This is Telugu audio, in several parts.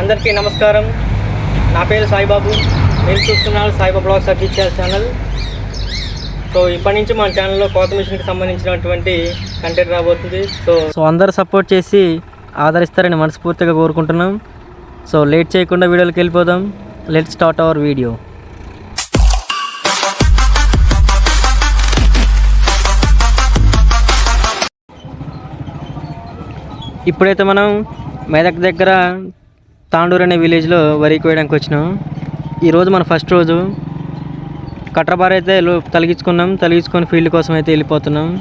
అందరికీ నమస్కారం. నా పేరు సాయిబాబు. నేను చూస్తున్నాను Saibabu vlogs official channel. So ఇప్పటి నుంచి మన ఛానల్లో కోత మిషన్కి సంబంధించినటువంటి కంటెంట్ రాబోతుంది. సో సో అందరు సపోర్ట్ చేసి ఆదరిస్తారని మనస్ఫూర్తిగా కోరుకుంటున్నాం. సో లేట్ చేయకుండా వీడియోకి వెళ్ళిపోదాం. లెట్ స్టార్ట్ అవర్ వీడియో ఇప్పుడైతే మనం మెదక్ దగ్గర తాండూరు అనే విలేజ్లో వరి కోయడానికి వచ్చినాం. ఈరోజు మన ఫస్ట్ రోజు. కట్రబార్ అయితే లో- తలిగించుకున్నాం. తలిగించుకొని ఫీల్డ్ కోసం అయితే వెళ్ళిపోతున్నాం.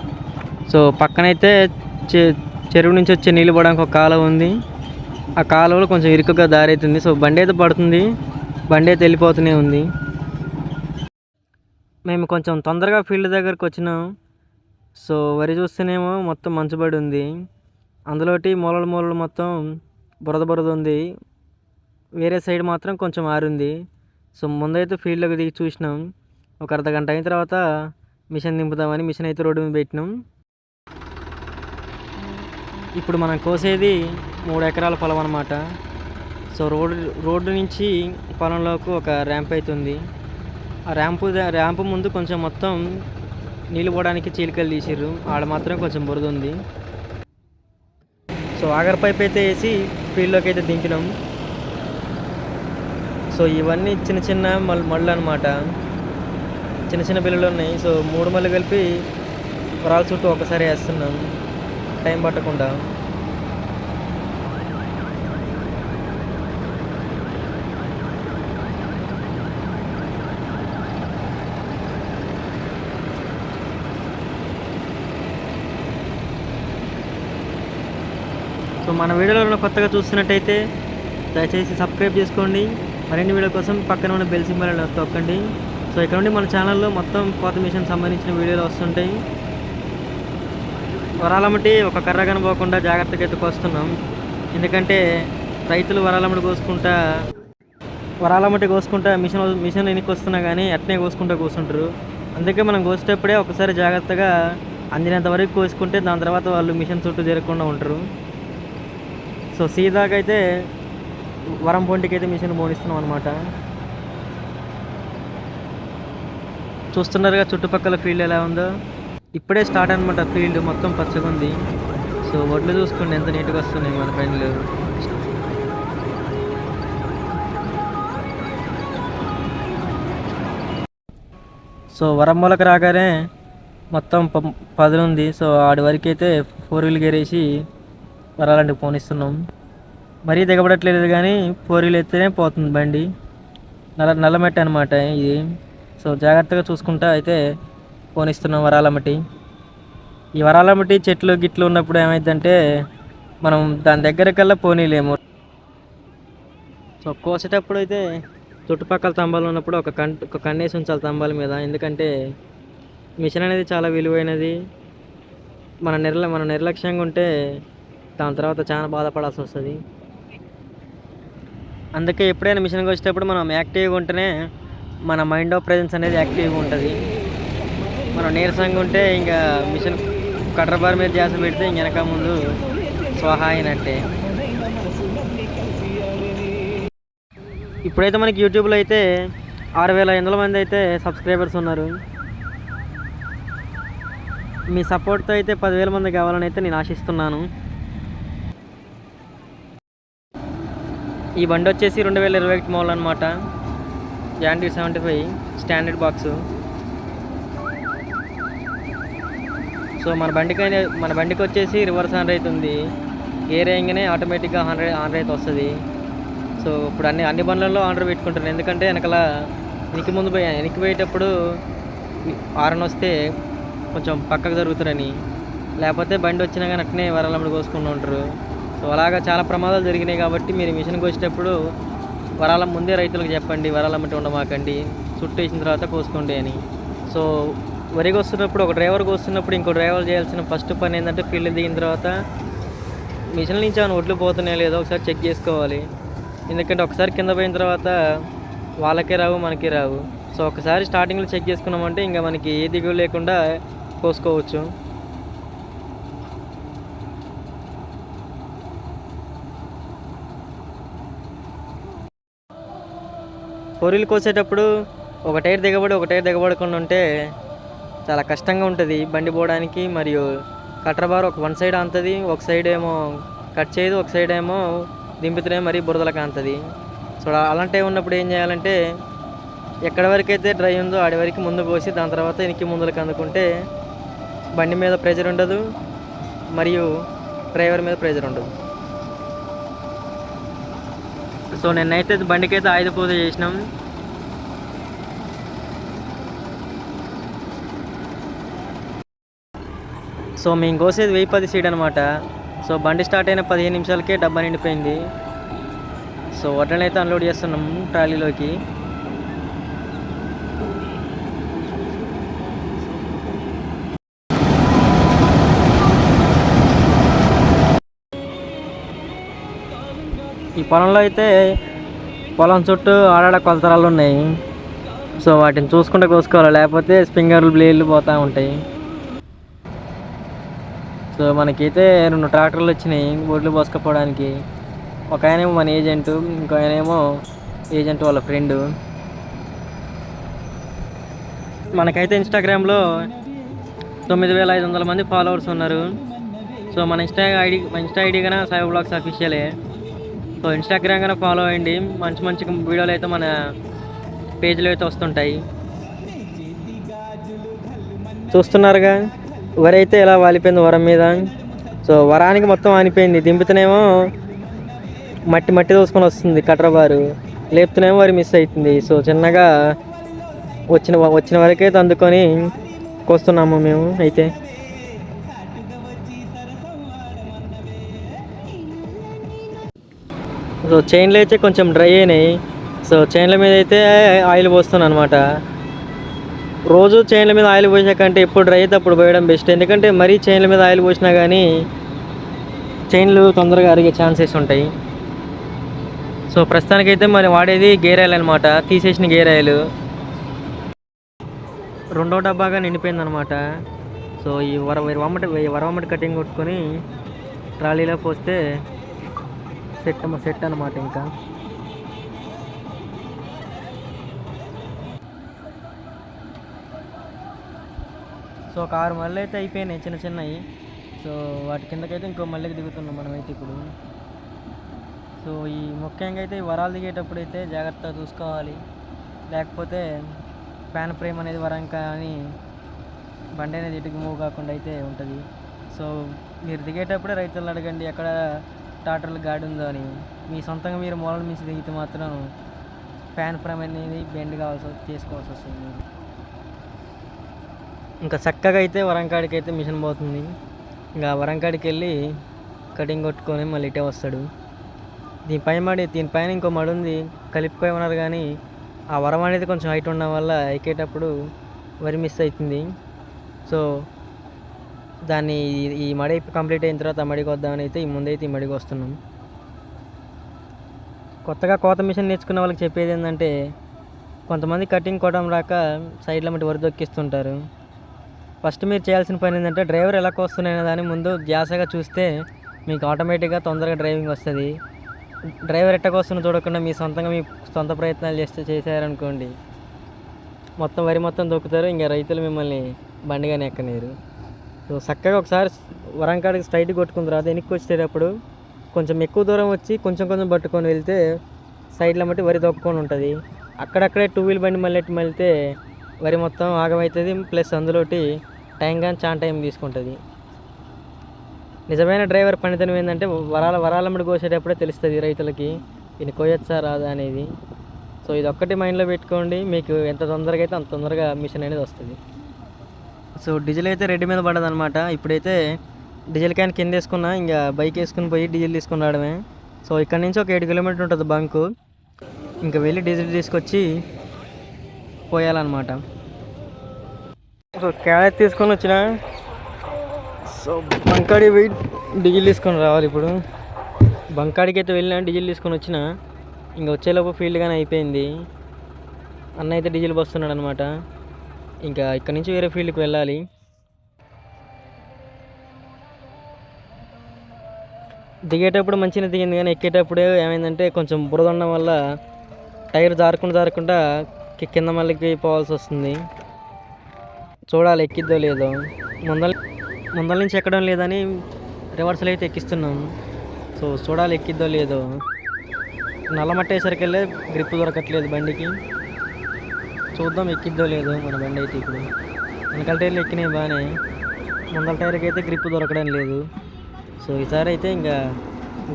సో పక్కనైతే చె చెరువు నుంచి వచ్చే నీళ్ళు పోవడానికి ఒక కాలువ ఉంది. ఆ కాలువలో కొంచెం ఇరుకుగా దారి అవుతుంది సో బండి అయితే పడుతుంది. బండి అయితే వెళ్ళిపోతూనే ఉంది. మేము కొంచెం తొందరగా ఫీల్డ్ దగ్గరకు వచ్చినాం. సో వరి చూస్తేనేమో మొత్తం మంచుబడి ఉంది. అందులోటి మూలలు మూలలు మొత్తం బురద బురద ఉంది. వేరే సైడ్ మాత్రం కొంచెం ఆరుంది. సో ముందైతే ఫీల్డ్లోకి దిగి చూసినాం. ఒక అర్ధ గంట అయిన తర్వాత మిషన్ దింపుదామని మిషన్ అయితే రోడ్డు మీద పెట్టినాం. ఇప్పుడు మనం కోసేది మూడు ఎకరాల పొలం అనమాట సో రోడ్డు రోడ్డు నుంచి పొలంలోకి ఒక ర్యాంప్ అవుతుంది ఆ ర్యాంపు ర్యాంపు ముందు కొంచెం మొత్తం నీళ్ళు పోవడానికి చీలికలు తీసిర్రు. ఆడ మాత్రం కొంచెం బురద ఉంది. సో ఆగర్ పైప్ అయితే వేసి ఫీల్డ్లోకి అయితే దింపినాం. సో ఇవన్నీ చిన్న చిన్న మల్ మళ్ళు అనమాట చిన్న చిన్న బిల్లులు ఉన్నాయి. సో మూడు మళ్ళీ కలిపి వరాల చుట్టూ ఒకసారి వేస్తున్నాం. టైం పట్టకుండా. సో మన వీడియోలో కొత్తగా చూస్తున్నట్టయితే దయచేసి సబ్స్క్రైబ్ చేసుకోండి. మరిన్ని వీడియో కోసం పక్కన ఉన్న బెల్ సింబల్ తొక్కండి. సో ఇక్కడ నుండి మన ఛానల్లో మొత్తం కోత మిషన్ సంబంధించిన వీడియోలు వస్తుంటాయి. వరాలమ్మటి ఒక కర్ర కనబోకుండా జాగ్రత్తగా ఎత్తుకొస్తున్నాం ఎందుకంటే రైతులు వరాలమ్మటి కోసుకుంటా వరాలమ్మటి కోసుకుంటా మిషన్ మిషన్ ఎన్నికి వస్తున్నా కానీ అట్నే కోసుకుంటా కూర్చుంటారు అందుకే మనం కోసేటప్పుడే ఒకసారి జాగ్రత్తగా అందినంత వరకు కోసుకుంటే దాని తర్వాత వాళ్ళు మిషన్ చుట్టూ జరగకుండా ఉంటారు. సో సీదాకైతే వరం పొంటికి అయితే మిషన్ పోనిస్తున్నాం అనమాట చూస్తున్నారుగా చుట్టుపక్కల ఫీల్డ్ ఎలా ఉందో? ఇప్పుడే స్టార్ట్ అనమాట ఫీల్డ్ మొత్తం పచ్చగా ఉంది. సో వడ్లు చూసుకోండి ఎంత నీట్గా వస్తున్నాయి మన ఫ్రెండ్లు సో వరం మొలక రాగానే మొత్తం ప- పదునుంది. సో ఆడి వరకు అయితే ఫోర్ వీల్ గేరేసి వరాలంటే పోనిస్తున్నాం. మరీ దిగబడట్లేదు కానీ పోరీలు ఎత్తేనే పోతుంది బండి. నల్ల నల్లమెట్ట అనమాట ఇది. సో జాగ్రత్తగా చూసుకుంటా అయితే పోనిస్తున్నాం వరాలమ్మటి ఈ వరాలమ్మటి చెట్లు గిట్లు ఉన్నప్పుడు ఏమైందంటే మనం దాని దగ్గరకల్లా పోనీలేము. సో కోసేటప్పుడు అయితే చుట్టుపక్కల స్తంభాలు ఉన్నప్పుడు ఒక కన్ ఒక కన్నేసి ఉంచాలి స్తంభాల మీద. ఎందుకంటే మిషన్ అనేది చాలా విలువైనది. మన నిర్ల మన నిర్లక్ష్యంగా ఉంటే దాని తర్వాత చాలా బాధపడాల్సి వస్తుంది. అందుకే ఎప్పుడైనా మిషన్కి వచ్చేటప్పుడు మనం యాక్టివ్గా ఉంటేనే మన మైండ్ ఆఫ్ ప్రజెన్స్ అనేది యాక్టివ్గా ఉంటుంది. మనం నీరసంగా ఉంటే ఇంకా మిషన్ కట్టర్ బార్ మీద ధ్యాస పెడితే ఇంక వెనక ముందు స్వాహా అయినట్టే. ఇప్పుడైతే మనకి యూట్యూబ్లో అయితే ఆరు వేల ఎనిమిది వందల మంది అయితే సబ్స్క్రైబర్స్ ఉన్నారు. మీ సపోర్ట్తో అయితే పదివేల మంది కావాలని అయితే నేను ఆశిస్తున్నాను. ఈ బండి వచ్చేసి రెండు వేల ఇరవై ఒకటి మోడల్ అనమాట John Deere seventy five standard box so మన బండికి మన బండికి వచ్చేసి రివర్స్ ఆన్ రైత్ ఉంది. గేర్ వేయగానే ఆటోమేటిక్గా ఆన్ రైట్ ఆన్ రైత్ వస్తుంది. సో ఇప్పుడు అన్ని అన్ని బండ్లలో ఆర్డర్ పెట్టుకుంటాను ఎందుకంటే వెనకాల వెనక్కి ముందు పోయి వెనక్కి పోయేటప్పుడు ఆరన్ వస్తే కొంచెం పక్కకు జరుగుతారని. లేకపోతే బండి వచ్చినా కానీ అట్నే వరాలమ్మడి కోసుకుంటూ ఉంటారు. సో అలాగా చాలా ప్రమాదాలు జరిగినాయి కాబట్టి మీరు మిషన్కి వచ్చేటప్పుడు వరాలం ముందే రైతులకు చెప్పండి వరాలమ్మటి ఉండమాకండి చుట్టూ వేసిన తర్వాత కోసుకోండి అని. సో వరికి వస్తున్నప్పుడు ఒక డ్రైవర్కి వస్తున్నప్పుడు ఇంకో డ్రైవర్ చేయాల్సిన ఫస్ట్ పని ఏంటంటే ఫీల్డ్ దిగిన తర్వాత మిషన్ నుంచి ఆయన ఒడ్లు పోతున్నాయో లేదో ఒకసారి చెక్ చేసుకోవాలి. ఎందుకంటే ఒకసారి కింద పోయిన తర్వాత వాళ్ళకే రావు మనకి రావు. సో ఒకసారి స్టార్టింగ్లో చెక్ చేసుకున్నామంటే ఇంకా మనకి ఏ దిగులు లేకుండా కోసుకోవచ్చు. ఫోర్ కోసేటప్పుడు ఒక టైర్ దిగబడి ఒక టైర్ దిగబడకుండా ఉంటే చాలా కష్టంగా ఉంటుంది. బండి పోవడానికి మరియు కట్టర్ బార్ ఒక వన్ సైడ్ అంతది ఒక సైడ్ ఏమో కట్ చేయదు ఒక సైడ్ ఏమో దింపితేనే మరీ బురదలకు అంతది సో అలాంటి ఉన్నప్పుడు ఏం చేయాలంటే ఎక్కడి వరకు అయితే డ్రై ఉందో ఆడి వరకు ముందు పోసి దాని తర్వాత ఇనికి ముందులకు అందుకుంటే బండి మీద ప్రెజర్ ఉండదు మరియు డ్రైవర్ మీద ప్రెజర్ ఉండదు. సో నిన్నైతే బండికైతే ఆయుధ పూజ చేసినాం. సో మేము కోసేది వెయ్యి పది సీట్ అనమాట సో బండి స్టార్ట్ అయిన పదిహేను నిమిషాలకే డబ్బా నిండిపోయింది. సో వడ్లను అయితే అన్లోడ్ చేస్తున్నాం ట్రాలీలోకి. ఈ పొలంలో అయితే పొలం చుట్టూ ఆడాడ కొలతరాలు ఉన్నాయి. సో వాటిని చూసుకుంటూ కోసుకోవాలి? లేకపోతే స్ప్రింగర్లు బ్లేడ్లు పోతూ ఉంటాయి. సో మనకైతే రెండు ట్రాక్టర్లు వచ్చినాయి బొడ్లు పోసుకపోవడానికి. ఒక ఆయనేమో మన ఏజెంట్ ఇంకో ఆయనేమో ఏజెంట్ వాళ్ళ ఫ్రెండు. మనకైతే ఇన్స్టాగ్రామ్లో తొమ్మిది వేల ఐదు వందల మంది ఫాలోవర్స్ ఉన్నారు. సో మన ఇన్స్టా ఐడి మన ఇన్స్టా ఐడి కన్నా సాయి బ్లాగ్స్ అఫీషియలే. సో ఇన్స్టాగ్రామ్ కన్నా ఫాలో అయ్యండి. మంచి మంచి వీడియోలు అయితే మన పేజ్లో అయితే వస్తుంటాయి. చూస్తున్నారుగా? వరి అయితే ఇలా వాలిపోయింది వరం మీద? సో వరానికి మొత్తం ఆనిపోయింది. దింపుతూనేమో మట్టి మట్టి దోసుకొని వస్తుంది కట్రబారు లేపుతూనేమో వరి మిస్ అవుతుంది. సో చిన్నగా వచ్చిన వచ్చిన వరకైతే అందుకొని కోస్తున్నాము మేము అయితే. సో చైన్లు అయితే కొంచెం డ్రై అయినాయి సో చైన్ల మీద అయితే ఆయిల్ పోస్తున్నాను అనమాట రోజు చైన్ల మీద ఆయిల్ పోసే కంటే ఎప్పుడు డ్రై అయితే అప్పుడు పోయడం బెస్ట్ ఎందుకంటే మరీ చైన్ల మీద ఆయిల్ పోసినా కానీ చైన్లు తొందరగా అరిగే ఛాన్సెస్ ఉంటాయి సో ప్రస్తుతానికైతే మరి వాడేది గేర్ ఆయిల్ అనమాట తీసేసిన గేర్ ఆయిల్ రెండో డబ్బాగా నిండిపోయిందనమాట సో ఈ వర వరమటి వరమటి కటింగ్ కొట్టుకొని ట్రాలీలో పోస్తే సెట్ సెట్ అనమాట ఇంకా. సో ఒక ఆరు మళ్ళీ అయితే అయిపోయినాయి చిన్న చిన్నవి. సో వాటి కిందకైతే ఇంకో మళ్ళీకి దిగుతున్నాం మనమైతే ఇప్పుడు. సో ఈ ముఖ్యంగా అయితే ఈ వరాలు దిగేటప్పుడు అయితే జాగ్రత్తగా చూసుకోవాలి. లేకపోతే ఫ్యాన్ ఫ్రేమ్ అనేది వరంక అని బండి అనేది ఇటుకు మూవ్ కాకుండా అయితే ఉంటుంది. సో మీరు దిగేటప్పుడే రైతులను అడగండి ఎక్కడ స్టార్టర్లు గాడి ఉందో అని. మీ సొంతంగా మీరు మూలల మించి దిగితే మాత్రం ఫ్యాన్ ఫ్రేమ్ అనేది బెండ్ కావాల్సి వస్తుంది వస్తుంది. మీరు ఇంకా చక్కగా అయితే వరంకాడికి అయితే మిషన్ పోతుంది. ఇంకా వరంకాడికి వెళ్ళి కటింగ్ కొట్టుకొని మళ్ళీ ఇటే వస్తాడు. దీనిపై మడి దీనిపైన ఇంకో మడి ఉంది. కలిపిపోయి ఉన్నారు కానీ ఆ వరం అనేది కొంచెం హైట్ ఉండడం వల్ల ఎక్కేటప్పుడు వరి మిస్ అవుతుంది. సో దాన్ని ఈ- మడి కంప్లీట్ అయిన తర్వాత మడికి వద్దామని అయితే ఈ ముందైతే ఈ మడికి వస్తున్నాం. కొత్తగా కోత మిషన్ నేర్చుకున్న వాళ్ళకి చెప్పేది ఏంటంటే కొంతమంది కటింగ్ కొట్టడం రాక సైడ్ల మట్టి వరి దొక్కిస్తుంటారు. ఫస్ట్ మీరు చేయాల్సిన పని ఏంటంటే డ్రైవర్ ఎలా కోస్తున్నాయనే దాన్ని ముందు జాసగా చూస్తే మీకు ఆటోమేటిక్గా తొందరగా డ్రైవింగ్ వస్తుంది. డ్రైవర్ ఎట్టకు చూడకుండా మీ సొంతంగా మీ సొంత ప్రయత్నాలు చేస్తే చేశారనుకోండి మొత్తం వరి మొత్తం దొక్కుతారు ఇంకా రైతులు మిమ్మల్ని బండిగానే ఎక్కనేరు సో చక్కగా ఒకసారి వరంకాడికి స్ట్రైట్ కొట్టుకుని తర్వాత వెనక్కి వచ్చేటప్పుడు కొంచెం ఎక్కువ దూరం వచ్చి కొంచెం కొంచెం పట్టుకొని వెళ్తే సైడ్లో మట్టి వరి దొక్కుకొని ఉంటుంది. అక్కడక్కడే టూ వీల్ బండి మళ్ళీ మళ్ళీ వరి మొత్తం ఆగమవుతుంది ప్లస్ అందులోటి టైం కానీ చాలా టైం తీసుకుంటుంది. నిజమైన డ్రైవర్ పనితనం ఏంటంటే వరాల వరాలమ్మడి కోసేటప్పుడే తెలుస్తుంది రైతులకి ఇది కోయొచ్చా రాదా అనేది. సో ఇది ఒక్కటి మైండ్లో పెట్టుకోండి. మీకు ఎంత తొందరగా అయితే అంత తొందరగా మిషన్ అనేది వస్తుంది. సో డీజిల్ అయితే రెడ్డి మీద పడదనమాట ఇప్పుడైతే డీజిల్ క్యాన్ కింద వేసుకున్నా ఇంకా బైక్ వేసుకుని పోయి డీజిల్ తీసుకుని రావడమే. సో ఇక్కడ నుంచి ఒక ఏడు కిలోమీటర్ ఉంటుంది బంకు. ఇంకా వెళ్ళి డీజిల్ తీసుకొచ్చి పోయాలన్నమాట. సో క్యారెట్ తీసుకొని వచ్చిన. సో బంకాడి పోయి డీజిల్ తీసుకొని రావాలి ఇప్పుడు. బంకాడికి అయితే వెళ్ళినా డీజిల్ తీసుకొని వచ్చిన. ఇంకా వచ్చేలోపు ఫీల్డ్ కానీ అయిపోయింది. అన్న అయితే డీజిల్ పోస్తున్నాడు అనమాట ఇంకా ఇక్కడ నుంచి వేరే ఫీల్డ్కి వెళ్ళాలి. దిగేటప్పుడు మంచిగా దిగింది కానీ ఎక్కేటప్పుడే ఏమైందంటే కొంచెం బురద ఉండడం వల్ల టైర్ జారకుండా జారకుండా కింద మళ్ళీకి పోవాల్సి వస్తుంది. చూడాలి ఎక్కిద్దో లేదో. ముందల ముందల నుంచి ఎక్కడం లేదని రివర్సల్ అయితే ఎక్కిస్తున్నాం. సో చూడాలి ఎక్కిద్దో లేదో. నల్లమట్టేసరికెళ్ళే గ్రిప్ దొరకట్లేదు బండికి. చూద్దాం ఎక్కిద్దో లేదో మన బండి అయితే ఇప్పుడు. వెనకాల టైర్లు ఎక్కినాయి బాగానే ముందల టైర్కి అయితే గ్రిప్ దొరకడం లేదు. సో ఈసారి అయితే ఇంకా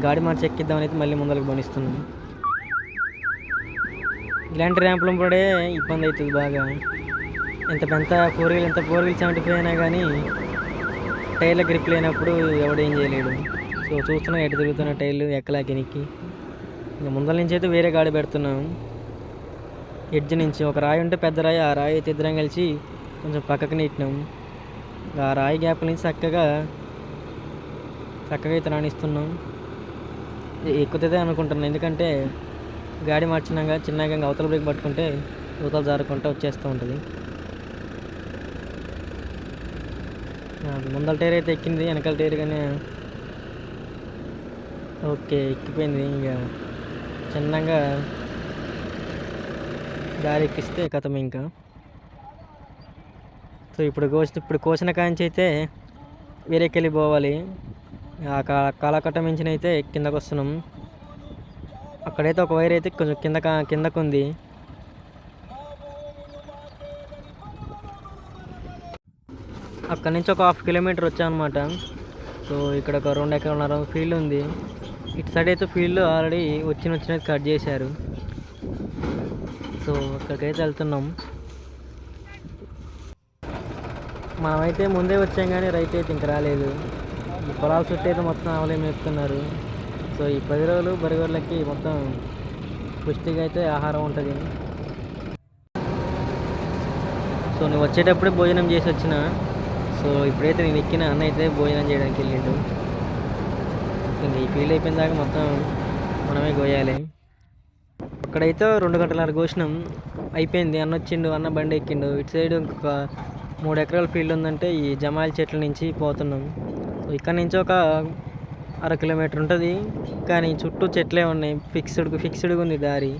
గాడి మార్చి ఎక్కిద్దామని అయితే మళ్ళీ ముందరకు బండిస్తున్నాం ఇలాంటి ర్యాంపులు పడే ఇబ్బంది అవుతుంది బాగా. ఎంత పెద్ద ఫోర్ వీల్ ఎంత ఫోర్ వీల్ సెవెంటీ ఫైవ్ అయినా కానీ టైర్ల గ్రిప్ లేనప్పుడు ఎవడేం చేయలేడు. సో చూస్తున్నా ఎటు తిరుగుతున్న టైర్లు ఎక్కలాకినికి ఇంకా ముందల నుంచి అయితే వేరే గాడి పెడుతున్నాం. ఎడ్జ్ నుంచి ఒక రాయి ఉంటే పెద్ద రాయి ఆ రాయి అయితే ఇద్దరం కలిసి కొంచెం పక్కకు నెట్టినాం. ఆ రాయి గ్యాప్ నుంచి చక్కగా చక్కగా అయితే రాణిస్తున్నాం. ఎ- ఎక్కుతుంది అనుకుంటున్నాను ఎందుకంటే గాడి మార్చినాక చిన్నగా ఇంకా అవతల బ్రేక్ పట్టుకుంటే అవతల జారుకుంటూ వచ్చేస్తూ ఉంటుంది. ముందల టైర్ అయితే ఎక్కింది వెనకాల టైర్ కానీ ఓకే ఎక్కిపోయింది. ఇంకా చిన్నగా గాలి ఎక్కిస్తే కథం ఇంకా. సో ఇప్పుడు కోసి ఇప్పుడు కోసిన కాంచి అయితే వేరేకెళ్ళి పోవాలి. ఆ కా కాలకట్ట మించిన అయితే కిందకు వస్తున్నాం అక్కడైతే ఒక వైర్ అయితే కొంచెం కింద కిందకు ఉంది అక్కడ నుంచి ఒక హాఫ్ కిలోమీటర్ వచ్చామన్నమాట సో ఇక్కడ ఒక రెండు ఎకరాల ఫీల్డ్ ఉంది. ఇటు సైడ్ అయితే ఫీల్డ్ ఆల్రెడీ వచ్చిన వచ్చినది కట్ చేశారు. సో అక్కడికైతే వెళ్తున్నాం. మనమైతే ముందే వచ్చాం కానీ రైట్ అయితే ఇంక రాలేదు. ఈ పొలాల చుట్టూ అయితే మొత్తం ఆవలే మేపుతున్నారు. సో ఈ పది రోజులు బరిగోళ్ళకి మొత్తం పుష్టిగా అయితే ఆహారం ఉంటుంది. సో నువ్వు వచ్చేటప్పుడే భోజనం చేసి వచ్చిన. సో ఇప్పుడైతే నేను ఎక్కిన అన్న అయితే భోజనం చేయడానికి వెళ్ళిండు. ఇంక ఈ ఫీల్ అయిపోయిన దాకా మొత్తం మనమే కోయాలి అక్కడైతే రెండు గంటల కోసినాం అయిపోయింది. అన్న వచ్చిండు అన్న బండి ఎక్కిండు. ఇటు సైడ్ ఇంకొక మూడు ఎకరాల ఫీల్డ్ ఉందంటే ఈ జమాయిల చెట్ల నుంచి పోతున్నాం. ఇక్కడ నుంచి ఒక అర కిలోమీటర్ ఉంటుంది. కానీ చుట్టూ చెట్లే ఉన్నాయి. ఫిక్స్డ్ ఫిక్స్డ్గా ఉంది దారి.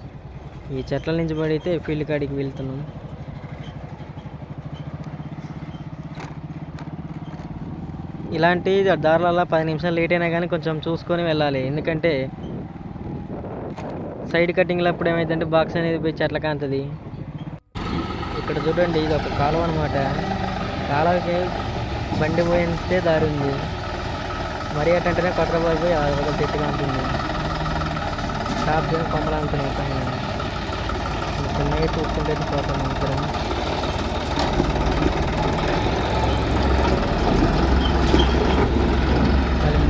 ఈ చెట్ల నుంచి పడితే ఫీల్డ్ కాడికి వెళ్తున్నాం. ఇలాంటి దారులలో పది నిమిషాలు లేట్ అయినా కానీ కొంచెం చూసుకొని వెళ్ళాలి. ఎందుకంటే సైడ్ కటింగ్లో అప్పుడు ఏమైందంటే బాక్స్ అనేది పోయి చెట్ల కాంతది. ఇక్కడ చూడండి ఇది ఒక కాలువ అనమాట కాలువకి బండి పోయితే దారి ఉంది. మరి అటంటేనే కొట్టరబాయి పోయి ఆ ఒక చెట్టుగా ఉంటుంది. షాప్ చేసి కొమ్మలు అనుకున్నాం పైన. చూసుకుంటే పోతాం అందరం.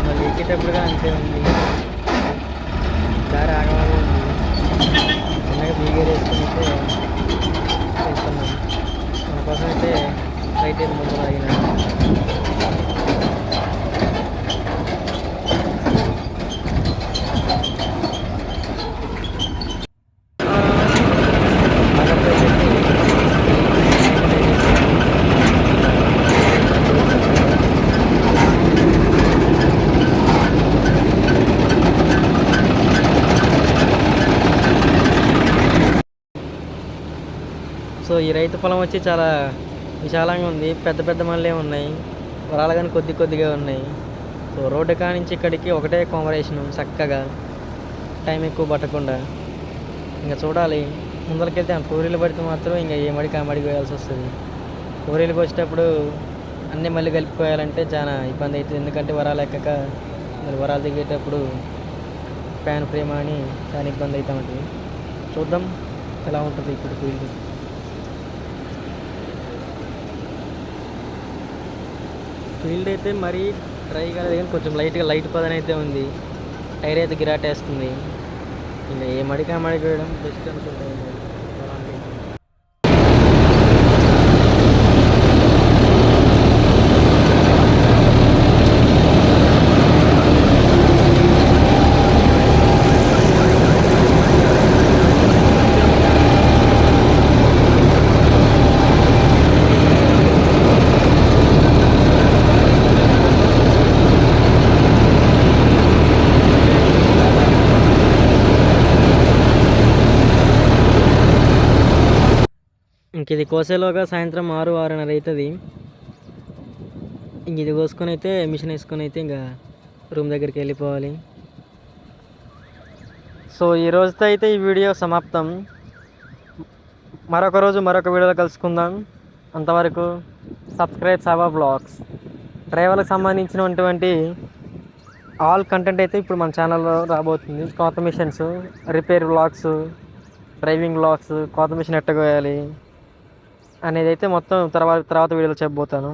మళ్ళీ ఎక్కేటప్పుడుగా అంతే ఉంది దారి ఆగవాగా ఉంది చిన్నగా బీగర్ వేసుకుని అయితే వెళ్తున్నాం మన కోసం అయితే రైట్ అయితే ముందు ఆగిన సో ఈ రైతు పొలం వచ్చి చాలా విశాలంగా ఉంది. పెద్ద పెద్ద మళ్ళీ ఉన్నాయి. వరాలు కానీ కొద్ది కొద్దిగా ఉన్నాయి. సో రోడ్డు కాడ నుంచి ఇక్కడికి ఒకటే కాంబరేషన్ చక్కగా. టైం ఎక్కువ పట్టకుండా. ఇంకా చూడాలి. ముందరికెళ్తే పూరీలు పడితే మాత్రం ఇంకా ఏ మడికి ఆ మడికి వేయాల్సి వస్తుంది. పూరీలకు వచ్చేటప్పుడు అన్నీ మళ్ళీ కలిపిపోయాలంటే చాలా ఇబ్బంది అవుతుంది ఎందుకంటే వరాలు ఎక్కక మరి వరాలు దిగేటప్పుడు ఫ్యాన్ ఫ్రేమ్ అని చాలా ఇబ్బంది అవుతూ ఉంటుంది చూద్దాం ఎలా ఉంటుంది ఇప్పుడు ఫీల్డ్ ఫీల్డ్ అయితే మరీ డ్రై కాలేదు కానీ కొంచెం లైట్గా లైట్ పదన అయితే ఉంది టైర్ అయితే గిరాటేస్తుంది ఇంకా ఏ మడికా మడికి వేయడం బెస్ట్ అనుకుంటాను ఇది కోసేలోగా సాయంత్రం ఆరు ఆరున్నర అవుతుంది ఇంక ఇది కోసుకొని అయితే మిషన్ వేసుకొని అయితే ఇంకా రూమ్ దగ్గరికి వెళ్ళిపోవాలి. సో ఈ రోజుతో అయితే ఈ వీడియో సమాప్తం. మరొక రోజు మరొక వీడియోలో కలుసుకుందాం. అంతవరకు సబ్స్క్రైబ్ సావా బ్లాగ్స్. డ్రైవర్లకు సంబంధించినటువంటి ఆల్ కంటెంట్ అయితే ఇప్పుడు మన ఛానల్లో రాబోతుంది. కొత్త machines repair vlogs driving vlogs కొత్త మిషన్ ఎట్టగోయాలి. అనేది అయితే మొత్తం తర్వాత తర్వాత వీడియోలో చెప్పబోతాను.